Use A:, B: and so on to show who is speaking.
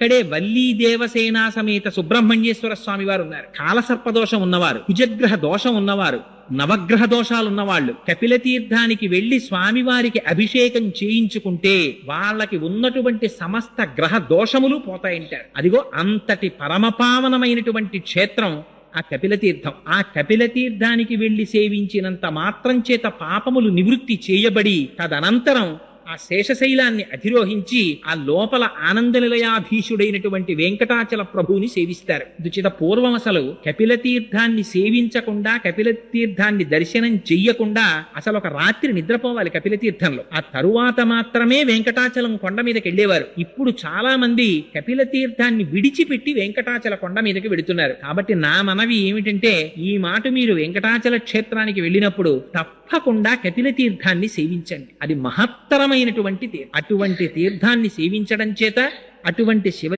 A: ఇక్కడే వల్లీ దేవసేనా సమేత సుబ్రహ్మణ్యేశ్వర స్వామి వారు ఉన్నారు కాలసర్పదోషం ఉన్నవారు కుజగ్రహ దోషం ఉన్నవారు నవగ్రహ దోషాలు ఉన్నవాళ్ళు. కపిల తీర్థానికి వెళ్ళి స్వామివారికి అభిషేకం చేయించుకుంటే వాళ్ళకి ఉన్నటువంటి సమస్త గ్రహ దోషములు పోతాయంటారు. అదిగో అంతటి పరమపావనమైనటువంటి క్షేత్రం ఆ కపిల తీర్థం ఆ కపిల తీర్థానికి వెళ్ళి సేవించినంత మాత్రం చేత పాపములు నివృత్తి చేయబడి తదనంతరం ఆ శేషశైలాన్ని అధిరోహించి ఆ లోపల ఆనందనిలయాధీశుడైనటువంటి వెంకటాచల ప్రభువుని సేవిస్తారు. దుచిత పూర్వం అసలు కపిల తీర్థాన్ని సేవించకుండా కపిల తీర్థాన్ని దర్శనం చెయ్యకుండా అసలు ఒక రాత్రి నిద్రపోవాలి కపిల తీర్థంలో. ఆ తరువాత మాత్రమే వెంకటాచలం కొండ మీదకి వెళ్ళేవారు. ఇప్పుడు చాలా మంది కపిల తీర్థాన్ని విడిచిపెట్టి వెంకటాచల కొండ మీదకి వెడుతున్నారు. కాబట్టి నా మనవి ఏమిటంటే ఈ మాట మీరు వెంకటాచల క్షేత్రానికి వెళ్ళినప్పుడు తప్పకుండా కపిల తీర్థాన్ని సేవించండి. అది మహత్తరమైనటువంటి తీర్థం అటువంటి తీర్థాన్ని సేవించడం చేత అటువంటి శివ